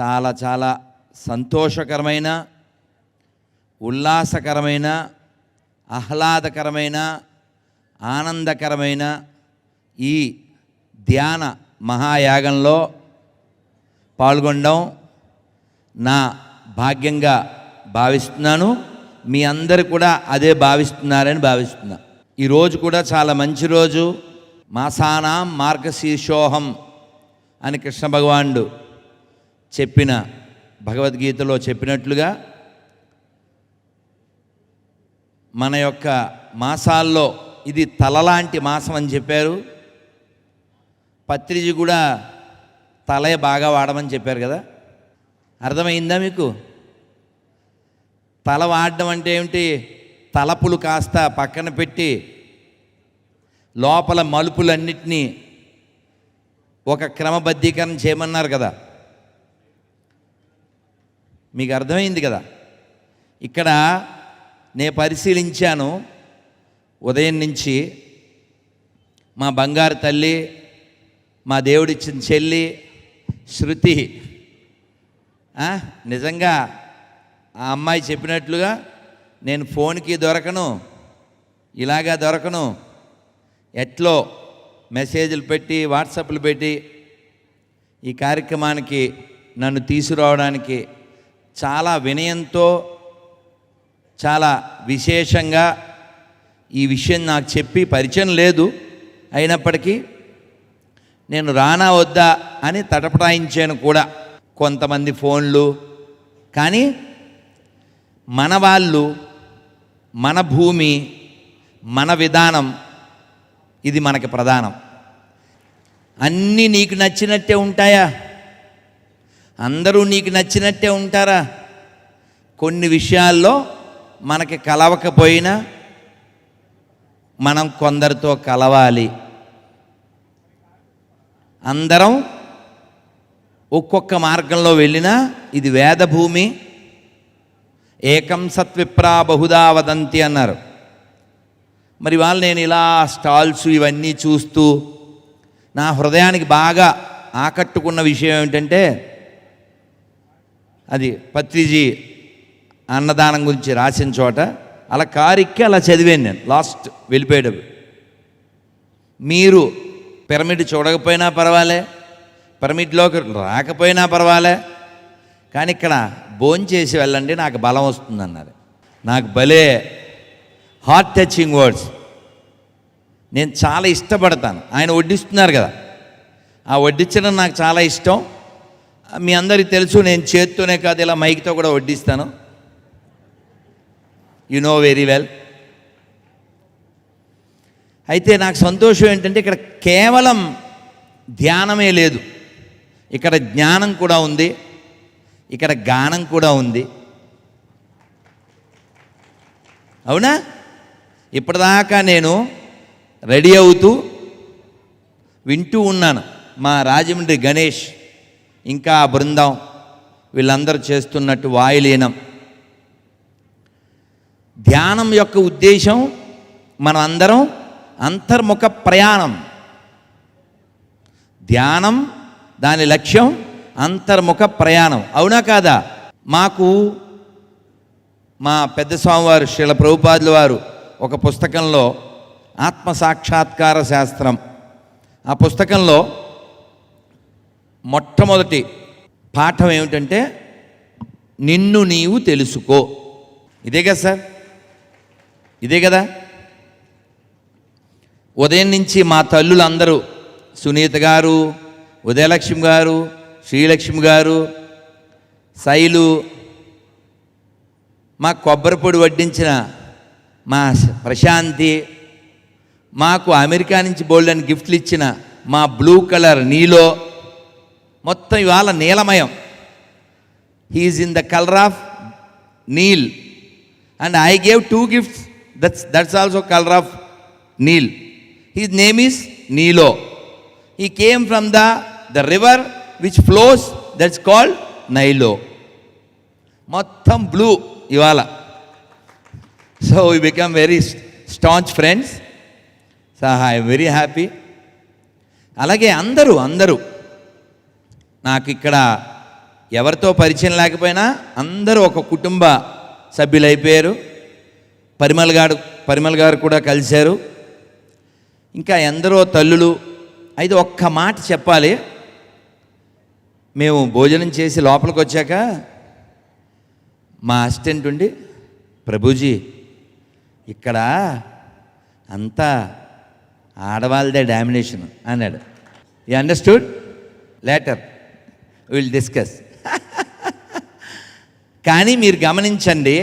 చాలా చాలా సంతోషకరమైన ఉల్లాసకరమైన ఆహ్లాదకరమైన ఆనందకరమైన ఈ ధ్యాన మహాయాగంలో పాల్గొనడం నా భాగ్యంగా భావిస్తున్నాను. మీ అందరు కూడా అదే భావిస్తున్నారని భావిస్తున్నా. ఈరోజు కూడా చాలా మంచి రోజు. మాసానాం మార్గశీర్షోహం అని కృష్ణ భగవానుడు చెప్పిన భగవద్గీతలో చెప్పినట్లుగా మన యొక్క మాసాల్లో ఇది తలలాంటి మాసం అని చెప్పారు. పత్రిజి కూడా తలే బాగా వాడమని చెప్పారు కదా. అర్థమైందా మీకు? తల వాడడం అంటే ఏమిటి? తలపులు కాస్త పక్కన పెట్టి లోపల మలుపులన్నిటినీ ఒక క్రమబద్ధీకరణ చేయమన్నారు కదా. మీకు అర్థమైంది కదా? ఇక్కడ నేను పరిశీలించాను ఉదయం నుంచి మా బంగారు తల్లి మా దేవుడిచ్చిన చెల్లి శృతి నిజంగా ఆ అమ్మాయి చెప్పినట్లుగా నేను ఫోన్కి దొరకను ఇలాగా దొరకను. ఎట్లో మెసేజ్లు పెట్టి వాట్సాప్లు పెట్టి ఈ కార్యక్రమానికి నన్ను తీసుకురావడానికి చాలా వినయంతో చాలా విశేషంగా ఈ విషయం నాకు చెప్పి పరిచయం లేదు. అయినప్పటికీ నేను రానా వద్దా అని తటపటాయించాను కూడా కొంతమంది ఫోన్లు. కానీ మన వాళ్ళు మన భూమి మన విధానం ఇది మనకి ప్రధానం. అన్నీ నీకు నచ్చినట్టే ఉంటాయా? అందరూ నీకు నచ్చినట్టే ఉంటారా? కొన్ని విషయాల్లో మనకి కలవకపోయినా మనం కొందరితో కలవాలి. అందరం ఒక్కొక్క మార్గంలో వెళ్ళినా ఇది వేదభూమి. ఏకం సత్విప్రా బహుదా వదంతి అన్నారు. మరి వాళ్ళు నేను ఇలా స్టాల్స్ ఇవన్నీ చూస్తూ నా హృదయానికి బాగా ఆకట్టుకున్న విషయం ఏమిటంటే అది పత్రిజీ అన్నదానం గురించి రాసిన చోట అలా కారిక్కి అలా చదివాను నేను. లాస్ట్ వెళ్ళిపోయేటప్పుడు. మీరు పిరమిడ్ చూడకపోయినా పర్వాలే పిరమిడ్లోకి రాకపోయినా పర్వాలే కానీ ఇక్కడ భోంచేసి వెళ్ళండి నాకు బలం వస్తుందన్నారు. నాకు భలే హార్ట్ టచింగ్ వర్డ్స్ నేను చాలా ఇష్టపడతాను. ఆయన వడ్డిస్తున్నారు కదా. ఆ వడ్డించడం నాకు చాలా ఇష్టం. మీ అందరికీ తెలుసు నేను చేత్తోనే కాదు ఇలా మైక్తో కూడా వడ్డిస్తాను. యు నో వెరీ వెల్ అయితే నాకు సంతోషం ఏంటంటే ఇక్కడ కేవలం ధ్యానమే లేదు. ఇక్కడ జ్ఞానం కూడా ఉంది. ఇక్కడ గానం కూడా ఉంది. అవునా? ఇప్పటిదాకా నేను రెడీ అవుతూ వింటూ ఉన్నాను. మా రాజమండ్రి గణేష్ ఇంకా ఆ బృందం వీళ్ళందరూ చేస్తున్నట్టు వాయులీనం. ధ్యానం యొక్క ఉద్దేశం మనం అందరం అంతర్ముఖ ప్రయాణం. ధ్యానం దాని లక్ష్యం అంతర్ముఖ ప్రయాణం. అవునా కాదా? మాకు మా పెద్ద స్వామివారు శ్రీల ప్రభుపాదుల వారు ఒక పుస్తకంలో ఆత్మ సాక్షాత్కార శాస్త్రం. ఆ పుస్తకంలో మొట్టమొదటి పాఠం ఏమిటంటే నిన్ను నీవు తెలుసుకో. ఇదే కదా సార్? ఇదే కదా? ఉదయం నుంచి మా తల్లులందరూ సునీత గారు ఉదయలక్ష్మి గారు శ్రీలక్ష్మి గారు శైలు మా కొబ్బరి పొడి వడ్డించిన మా ప్రశాంతి మాకు అమెరికా నుంచి బోల్డ్ అని గిఫ్ట్లు ఇచ్చిన మా బ్లూ కలర్ నీలో మొత్తం ఇవాళ నీలమయం. He is in the colour of Nile. And I gave two gifts that's that's also colour of Nile. His name is Nilo I came from the the river which flows that's called Nilo మొత్తం blue ఇవాళ. So we become very staunch friends so I'm very happy అలాగే అందరూ అందరూ నాకు ఇక్కడ ఎవరితో పరిచయం లేకపోయినా అందరూ ఒక కుటుంబ సభ్యులు అయిపోయారు పరిమల్ గారు పరిమల్ గారు కూడా కలిశారు. ఇంకా ఎందరో తల్లులు అయితే ఒక్క మాట చెప్పాలి. మేము భోజనం చేసి లోపలికి వచ్చాక మా అసిస్టెంట్ ఉండి ప్రభుజీ ఇక్కడ అంతా ఆడవాళ్ళదే డామినేషన్ అన్నాడు. You understood later will discuss కానీ మీరు గమనించండి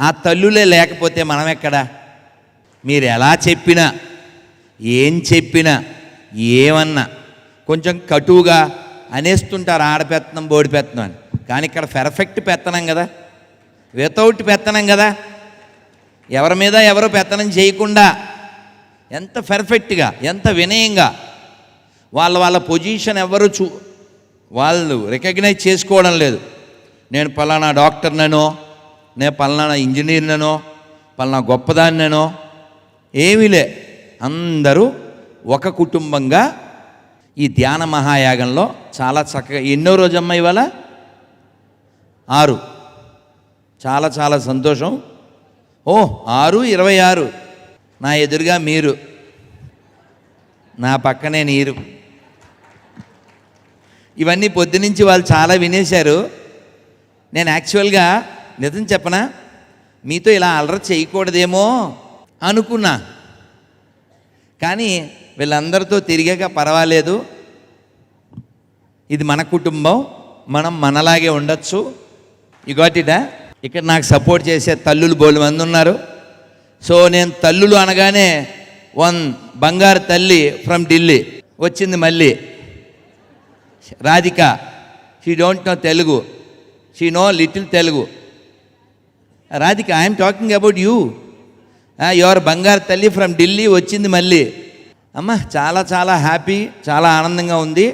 ఆ తల్లులే లేకపోతే మనం ఎక్కడ? మీరు ఎలా చెప్పినా ఏం చెప్పినా ఏమన్నా కొంచెం కటువుగా అనేస్తుంటారు ఆడపెత్తనం బోడి పెత్తనం అని. కానీ ఇక్కడ పెర్ఫెక్ట్ పెత్తనం కదా? వితౌట్ పెత్తనం కదా? ఎవరి మీద ఎవరు పెత్తనం చేయకుండా ఎంత పెర్ఫెక్ట్గా ఎంత వినయంగా వాళ్ళ వాళ్ళ పొజిషన్ ఎవరు చూ వాళ్ళు రికగ్నైజ్ చేసుకోవడం లేదు. నేను పలానా డాక్టర్ననో నేను పలానా ఇంజనీర్ననో పలానా గొప్పదాన్ననో ఏమీలే అందరూ ఒక కుటుంబంగా ఈ ధ్యాన మహాయాగంలో చాలా చక్కగా ఎన్నో రోజమ్మ ఇవాళ? ఆరు. చాలా చాలా సంతోషం. ఓ ఆరు ఇరవై ఆరు. నా ఎదురుగా మీరు. నా పక్కనే నీరు. ఇవన్నీ పొద్దునుంచి వాళ్ళు చాలా వినేశారు. నేను యాక్చువల్గా నిజం చెప్పనా? మీతో ఇలా అలర చేయకూడదేమో అనుకున్నా. కానీ వీళ్ళందరితో తిరిగాక పర్వాలేదు. ఇది మన కుటుంబం మనం మనలాగే ఉండొచ్చు. ఇగోటిడా ఇక్కడ నాకు సపోర్ట్ చేసే తల్లులు బోలు మంది ఉన్నారు. సో నేను తల్లులు అనగానే వన్ బంగారు తల్లి ఫ్రమ్ ఢిల్లీ వచ్చింది మళ్ళీ. Radhika she don't know Telugu she know little Telugu Radhika I'm talking about you your బంగారు తల్లి ఫ్రమ్ ఢిల్లీ వచ్చింది మళ్ళీ. అమ్మ చాలా చాలా హ్యాపీ చాలా ఆనందంగా ఉంది.